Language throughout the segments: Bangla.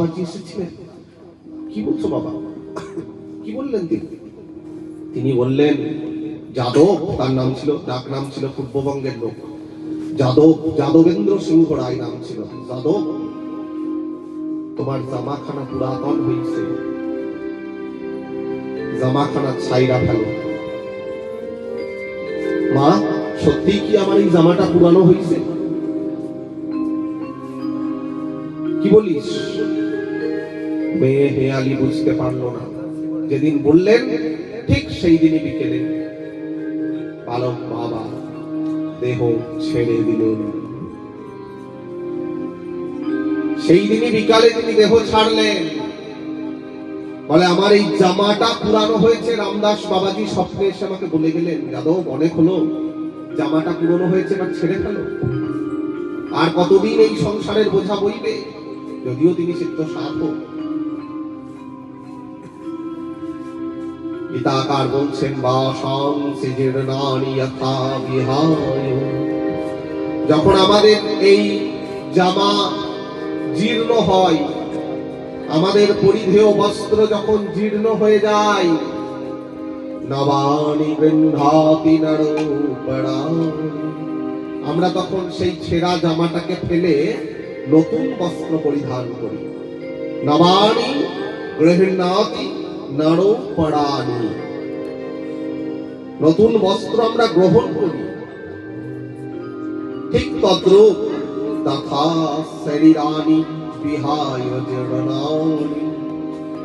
বাবাজি এসেছিলেন? কি বলছো বাবা? কি বললেন তিনি? তিনি বললেন, যাদব, তার নাম ছিল, ডাক নাম ছিল পূর্ববঙ্গের লোক। যাদব, যাদবেন্দ্র সিংহ রায় নাম ছিল। যাদব, তোমার জামাখানা পুরাতন হয়েছে জামাখানা ছাইরা ফেলো। মা, সত্যি কি আমার এই জামাটা পুরানো হয়েছে কি বলিস? মেয়ে হেয়ালি বুঝতে পারল না। যেদিন বললেন, ঠিক সেই দিনই বিকেলে পালক বাবা দেহ ছেড়ে দিলেন। সেই দিনই বিকালে তিনি দেহ ছাড়লেন। বলে, আমার এই জামাটা পুরানো হয়েছে, রামদাস বাবাজি স্বপ্নে এসে আমাকে বলে গেলেন যাদব অনেক হলো জামাটা পুরনো হয়েছে, এবার ছেড়ে ফেলো। আর কতদিন এই সংসারের বোঝা বইবে? যদিও তিনি চিত্ত সাধক গীতাকার বলছেন বাসাং সিজীর্ণানি যথা বিহায় যখন আমাদের এই জামা জীর্ণ হয়, আমাদের পরিধেয় বস্ত্র যখন জীর্ণ হয়ে যায়, নবানি গৃহাতি। আমরা তখন সেই ছেঁড়া জামাটাকে ফেলে নতুন বস্ত্র পরিধান করি নবানি গৃহাতি নরোপড়ানি নতুন বস্ত্র আমরা গ্রহণ করি। ঠিক তদ্রূপ তথা শরীরানি বিহায় জীর্ণানি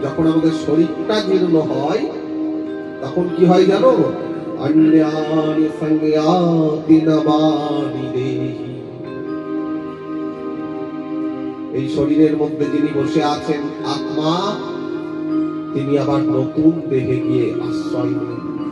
যখন আমাদের শরীরটা জীর্ণ হয়, তখন কি হয় জানো? অন্যানি সংজ্ঞাতি নবানি দেহি। এই শরীরের মধ্যে যিনি বসে আছেন, আত্মা তিনি আবার নতুন দেহে গিয়ে আশ্রয় নেন